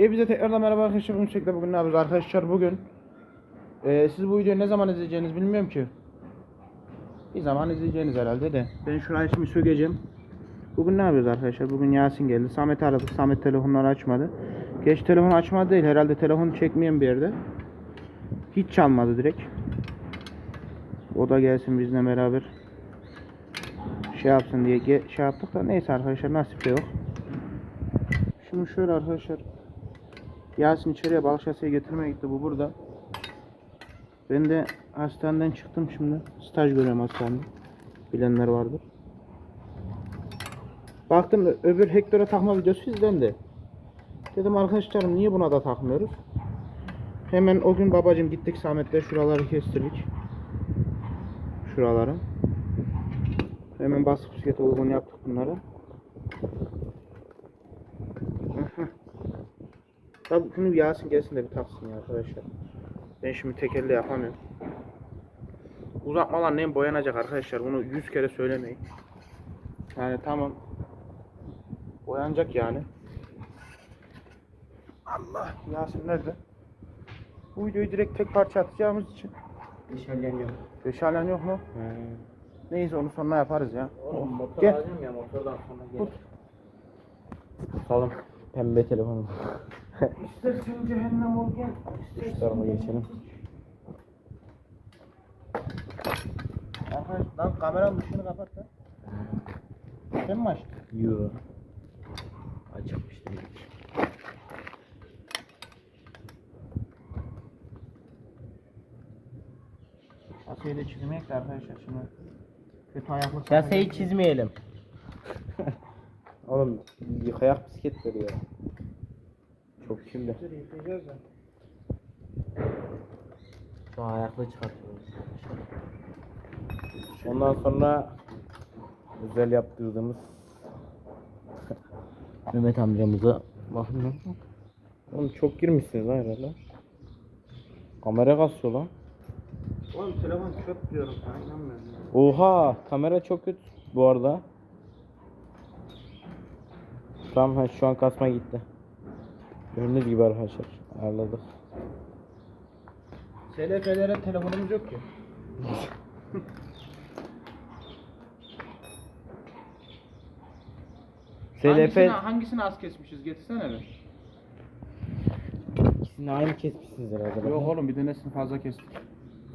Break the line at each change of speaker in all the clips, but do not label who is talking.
E bize tekrardan merhaba arkadaşlar. Bugün sürekli bugün ne yapıyoruz arkadaşlar? Bugün e, siz bu videoyu ne zaman izleyeceğinizi bilmiyorum ki. Bir zaman izleyeceğiniz herhalde de. Ben şurayı şimdi sökeceğim. Bugün ne yapıyoruz arkadaşlar? Bugün Yasin geldi. Samet aradık. Samet telefonları açmadı. Geç telefon açmadı değil. Herhalde telefonu çekmeyen bir yerde. Hiç çalmadı direkt. O da gelsin bizle beraber. Şey yapsın diye şey yaptık da neyse arkadaşlar nasip de yok. Şimdi şöyle arkadaşlar. Yasin içeriye balık şaseye getirmeye gitti. Bu burada. Ben de hastaneden çıktım şimdi. Staj görüyorum hastanede. Bilenler vardır. Baktım öbür Hector'a takma videosu izlendi. Dedim arkadaşlarım niye buna da takmıyoruz? Hemen o gün babacım gittik Samet'le şuraları kestirdik. Şuraları. Hemen baskı bisiklete uygun yaptık bunları. Tabii şunu Yasin gelsin de bir taksın ya arkadaşlar. Ben şimdi tekerle yapamıyorum. Uzatmalar nem boyanacak arkadaşlar. Bunu 100 kere söylemeyin. Yani tamam. Boyanacak yani. Allah Yasin nerede? Bu videoyu direkt tek parça atacağımız için.
Dışarıdan yok.
Beşhalen yok mu? Neyse onu sonra yaparız ya.
Oğlum motor
Gel.
alacağım ya motordan sonra gel.
Tut.
Tutalım. Pembe telefonum.
İstersen cehennem ol gel.
Şu tarafa geçelim.
Arkadaş lan kameranın ışığını kapat da. Sen mi açtın?
Yo. Açıkmış demek.
Şaseyi de çizmek de arkadaşlar şimdi. Kötü ayaklı.
Şaseyi çizmeyelim. Oğlum yıkayak bisikletleri ya. Çok şimdi. Şu an ayakla çıkartıyoruz. Ondan sonra özel yaptırdığımız Mehmet amcamıza bakın Oğlum çok girmişsiniz lan herhalde. Kamera kasıyor lan.
Oğlum telefon çöp diyorum sana inanmıyorum.
Oha kamera çok kötü bu arada. Tamam şu an kasma gitti. Gördüğünüz gibi arkadaşlar ayarladık.
SLF'lere telefonumuz yok ki. Hangisini,
SLF
hangisini az kesmişiz? Getirsene bir.
ikisini aynı kesmişsiniz herhalde.
Yok oğlum bir tanesini fazla kestik.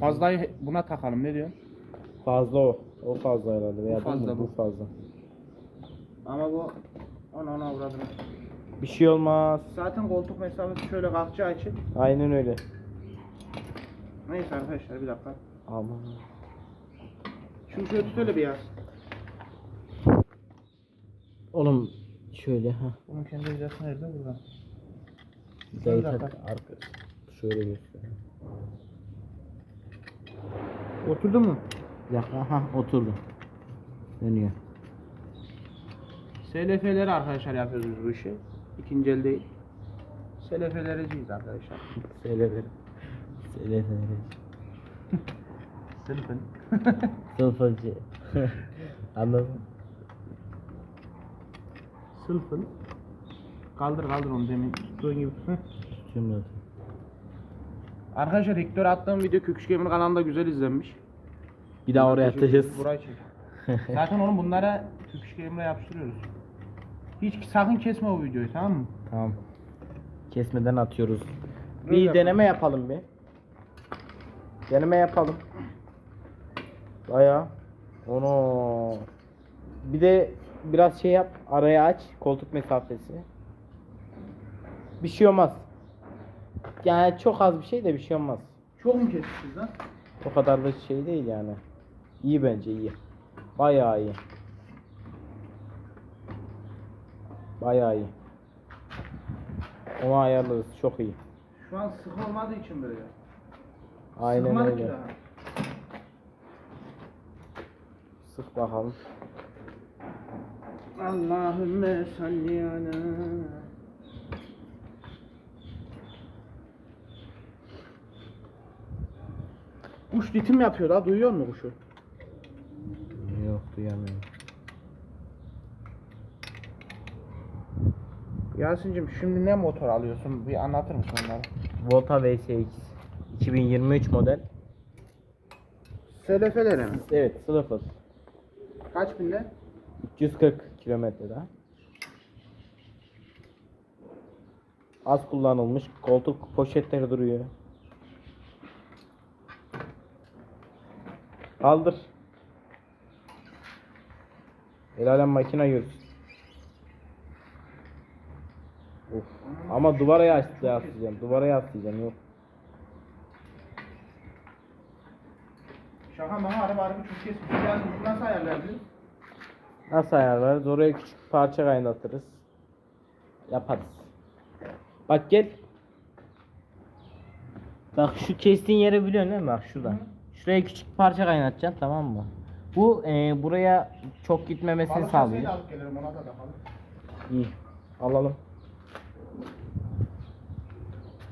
Fazlayı he- buna takalım ne diyorsun?
Fazla o. O fazla herhalde veya
Bu fazla bu.
bu fazla.
Ama bu ona ona uğradım.
Bir şey olmaz.
Zaten koltuk mesafesi şöyle kalkacağı için.
Aynen öyle.
Neyse arkadaşlar bir dakika.
Aman.
Şunu şöyle tut öyle bir yaz.
Oğlum şöyle ha.
Bunun kendi hizası nerede? Burada.
Zayıf
dakika.
arka. Şöyle göster.
Oturdu mu?
Ya aha oturdu. Dönüyor.
SLF'leri arkadaşlar yapıyoruz biz bu işi. İkinci el değil. SLF'lericiyiz arkadaşlar.
Söylerim. Söylerim.
Sınıfın.
Sıfırcı. Anladın mı?
Sınıfın. Kaldır kaldır onu demin tuttuğun gibi. Hı.
Cümle.
Arkadaşlar Hector attığım video Köküş Gamer kanalında güzel izlenmiş.
Bir daha oraya atacağız.
Burayı çek. Zaten oğlum bunlara Köküş Gamer'a yapıştırıyoruz. Hiç sakın kesme o videoyu tamam mı?
Tamam. Kesmeden atıyoruz. Bir
yapalım.
deneme yapalım bir. Deneme yapalım. Baya. Onu. Bir de biraz şey yap. Araya aç. Koltuk mesafesi. Bir şey olmaz. Yani çok az bir şey de bir şey olmaz.
Çok mu kesmişiz lan?
O kadar da şey değil yani. İyi bence iyi. Bayağı iyi. Bayağı iyi. Onu ayarlarız. Çok iyi.
Şu an sık olmadığı için böyle.
Aynen
Sıkmadık
öyle.
ki daha.
Sık bakalım.
Allahümme salli ala. Kuş ritim yapıyor da duyuyor musun kuşu?
Yok duyamıyorum.
Yasin'cim şimdi ne motor alıyorsun? Bir anlatır mısın onları?
Volta VSX 2023 model.
SLF'lere mi?
Evet, sıfır.
Kaç binde?
340 kilometrede. Az kullanılmış. Koltuk poşetleri duruyor. Kaldır. El alem makine göz. Ama duvara yas- yaslayacağım. Duvara yaslayacağım. Yok.
Şaka mı? Harbi harbi çok kesmiş. Bunu nasıl ayarlardın?
Nasıl ayarlarız? Oraya küçük parça kaynatırız. Yaparız. Bak gel. Bak şu kestiğin yeri biliyorsun değil mi? Bak şurada. Şuraya küçük parça kaynatacaksın tamam mı? Bu e, buraya çok gitmemesini
Balık
sağlıyor.
alıp gelirim ona da bakalım.
İyi. Alalım.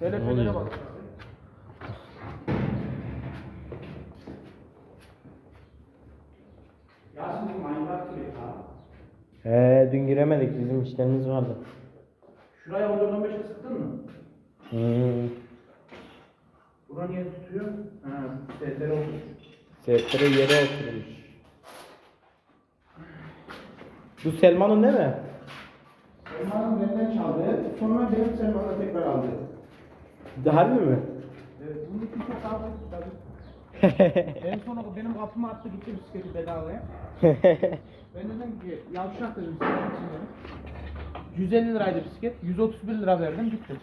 Oluyor?
bak.
He dün giremedik bizim işlerimiz vardı.
Şuraya 14-15'e sıktın mı?
Hmm.
Bura niye tutuyor? Ha, SLF'lere oturmuş.
Sebeplere yere oturmuş. Bu Selman'ın değil mi?
Selman'ın benden çaldı. Sonra benim Selman'la tekrar aldı.
Harbi mi?
Evet, bunu kimse kavga etti tabii. en son benim kapıma attı gitti bisikleti bedavaya. Ben dedim ki yavşak dedim bisiklet için dedim. 150 liraydı bisiklet. 131 lira verdim gitti.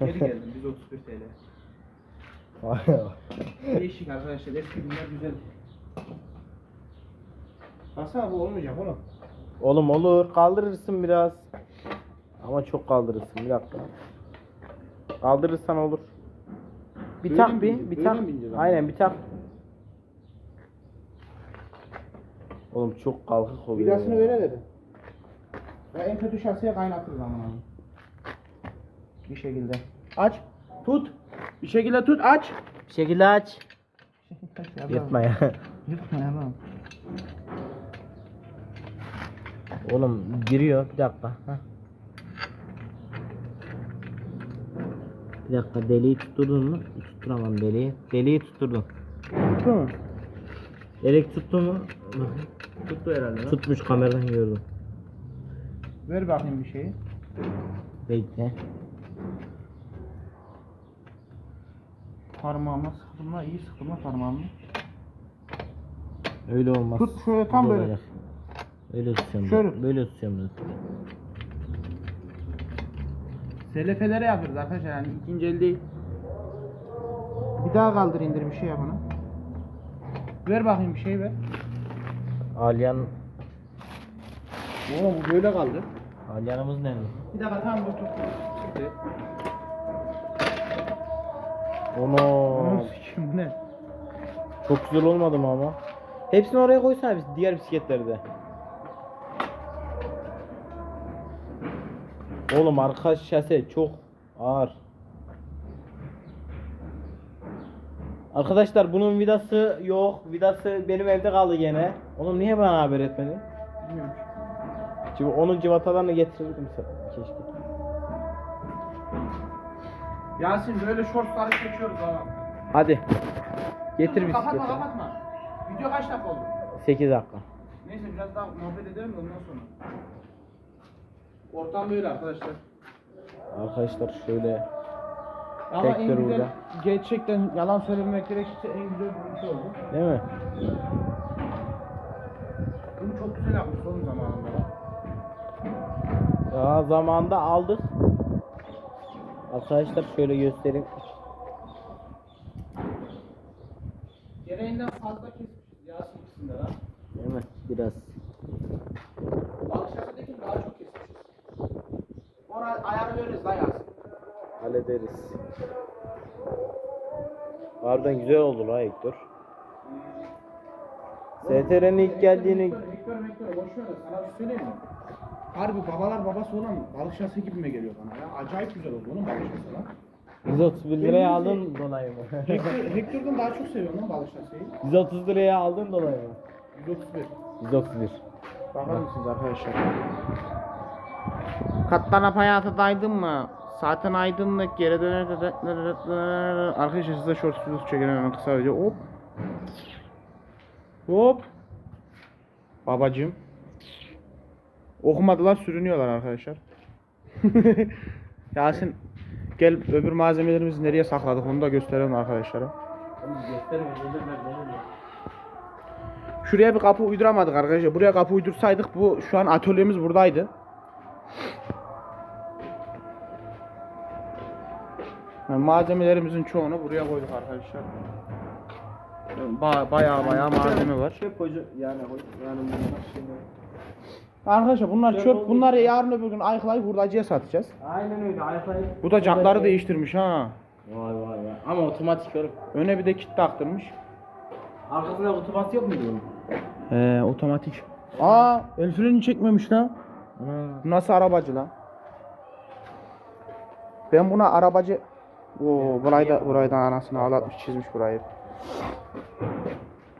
Geri geldim 131 TL. Değişik arkadaşlar eski günler güzel. Baksana bu olmayacak oğlum.
Oğlum olur kaldırırsın biraz. Ama çok kaldırırsın bir dakika. Kaldırırsan olur. Bir
Böyle
tak
mi
bir,
bineceğiz?
bir
Böyle
tak.
mi bineceğiz ama?
Aynen bir tak. Oğlum çok kalkık oluyor.
Vidasını
ya.
böyle dedim. Ya en kötü şasiye kaynatırız ama. Bir şekilde. Aç. Tut. Bir şekilde tut aç.
Bir şekilde aç.
Yırtma.
Yırtma ya.
Yırtma ya lan.
Oğlum giriyor bir dakika. Heh. Bir dakika deliği tutturdun mu? Tutturamam deliği. Deliği tutturdum.
Tuttu mu?
Delik tuttu mu?
Tuttu herhalde. lan.
Tutmuş kameradan gördüm.
Ver bakayım bir şeyi.
Bekle.
Parmağımla sıkılma, iyi sıkılma parmağımla.
Öyle olmaz.
Tut şöyle tam
Güzel
böyle.
olacak. Öyle tutuyorum.
Şöyle.
Böyle tutuyorum ben.
SLF'lere yapıyoruz arkadaşlar yani ikinci el değil. Bir daha kaldır indir bir şey yap ona. Ver bakayım bir şey ver.
Alyan
Oğlum bu böyle kaldı.
Alyanımız nerede?
Bir dakika tamam dur dur. Çıktı. Sikim bu ne?
Çok güzel olmadı mı ama? Hepsini oraya koysana biz diğer bisikletlerde. Oğlum arka şase çok ağır. Arkadaşlar bunun vidası yok. Vidası benim evde kaldı gene. Oğlum niye bana haber etmedin?
Bilmiyorum.
Civ- Onun civatalarını getirirdim keşke.
Yasin böyle shortsları çekiyoruz ha.
Hadi. Getir
Dur, Kapatma kapatma. Video kaç dakika oldu?
8 dakika.
Neyse biraz daha muhabbet edelim de ondan sonra. Ortam böyle arkadaşlar.
Arkadaşlar şöyle
Ama en
Vektör
güzel
burada.
gerçekten yalan söylemek gerekirse en güzel görüntü oldu.
değil mi?
Bunu çok güzel yapmış son zamanında.
Ya zamanında aldık. Arkadaşlar şöyle göstereyim.
Gereğinden fazla kesmişiz Yasin ikisinde lan.
Değil mi? Biraz.
Balık şasedeki daha çok kesmişiz. Lan Yasin.
Hallederiz. Harbiden güzel oldu la Hector. STR'nin ilk geldiğini
Vektör, vektör, vektör, boş ver de sana bir şey söyleyeyim mi? Harbi babalar babası olan balık şase gibime geliyor bana ya. Acayip güzel oldu onun balık şase lan.
131 liraya aldın dolayı mı?
Vektör'den daha çok seviyorum lan balık şaseyi.
130 liraya aldın dolayı mı?
131.
131.
Bakar mısınız arkadaşlar? Katlanıp hayatadaydın mı? Zaten aydınlık geri döner Arkadaşlar size short videosu çekelim hemen kısa video. Hop. Hop. Babacım. Okumadılar sürünüyorlar arkadaşlar. Yasin gel öbür malzemelerimizi nereye sakladık onu da gösterelim arkadaşlara. Şuraya bir kapı uyduramadık arkadaşlar. Buraya kapı uydursaydık bu şu an atölyemiz buradaydı. Yani malzemelerimizin çoğunu buraya koyduk arkadaşlar. Ba bayağı bayağı malzeme var.
Çöp hoca yani yani bunlar şimdi.
Arkadaşlar bunlar
Çöp
çöp. Bunları yarın öbür gün ayıklayıp hurdacıya satacağız.
Aynen öyle. Ayakları.
Bu da jantları değiştirmiş ha.
Vay vay vay. Ama otomatik oğlum.
Öne bir de kit taktırmış.
Arkasında otomatik yok muydu bunun?
He otomatik. Aa el freni çekmemiş lan. Bu nasıl arabacı lan? Ben buna arabacı... Oo burayı da, burayı da anasını ağlatmış çizmiş burayı.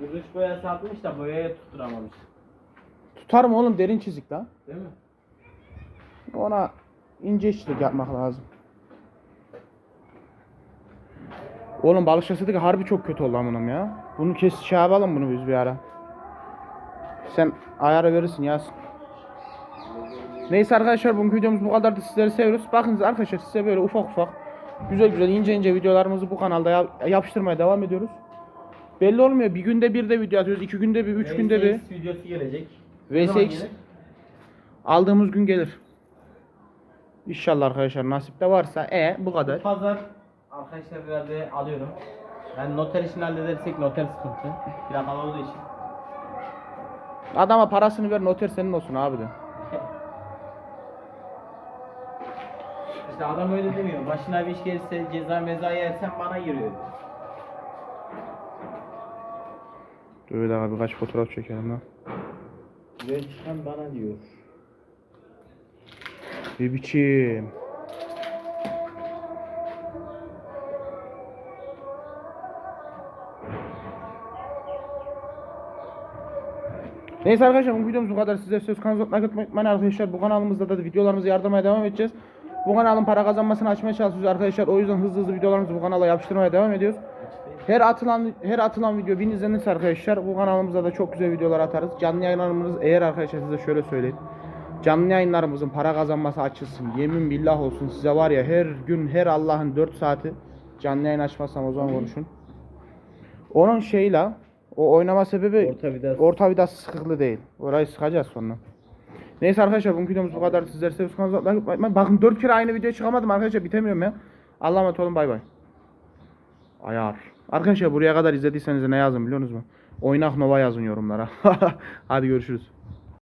Bu dış boyası atmış da boyaya tutturamamış.
Tutar mı oğlum derin çizik lan?
Değil mi?
Ona ince işçilik yapmak lazım. Oğlum balık şaşırdık harbi çok kötü oldu amınım ya. Bunu kes şey yapalım bunu biz bir ara. Sen ayarı verirsin Yasin. Neyse arkadaşlar bugünkü videomuz bu kadardı. Sizleri seviyoruz. Bakın arkadaşlar size böyle ufak ufak güzel güzel ince ince videolarımızı bu kanalda yap- yapıştırmaya devam ediyoruz. Belli olmuyor. Bir günde bir de video atıyoruz. iki günde bir, üç günde bir.
VSX videosu gelecek.
VSX aldığımız gün gelir. İnşallah arkadaşlar nasip de varsa e bu kadar.
Bu pazar arkadaşlar herhalde alıyorum. Yani noter işini halledersek noter sıkıntı. Plakalı olduğu için.
Adama parasını ver noter senin olsun abi de.
İşte adam öyle demiyor. Başına bir iş gelirse ceza meza yersen bana giriyor.
Bir dakika birkaç fotoğraf çekelim lan.
Ve çıkan bana diyor.
Bir biçim. Neyse arkadaşlar bu videomuz bu kadar. Size söz kanalımıza like atmayı unutmayın arkadaşlar. Bu kanalımızda da videolarımızı yardımaya devam edeceğiz. Bu kanalın para kazanmasını açmaya çalışıyoruz arkadaşlar. O yüzden hızlı hızlı videolarımızı bu kanala yapıştırmaya devam ediyoruz. Her atılan her atılan video bin izlenirse arkadaşlar bu kanalımızda da çok güzel videolar atarız. Canlı yayınlarımız eğer arkadaşlar size şöyle söyleyeyim. Canlı yayınlarımızın para kazanması açılsın. Yemin billah olsun size var ya her gün her Allah'ın 4 saati canlı yayın açmazsam o zaman konuşun. Onun şeyle o oynama sebebi
Orta vidas.
orta vidas sıkıklı değil. Orayı sıkacağız sonra. Neyse arkadaşlar bugün videomuz bu kadar. Sizler seviyorsanız like Bakın 4 kere aynı video çıkamadım arkadaşlar bitemiyorum ya. Allah'a emanet olun bay bay. Ayar. Arkadaşlar buraya kadar izlediyseniz ne yazın biliyor musunuz? Oynak Nova yazın yorumlara. Hadi görüşürüz.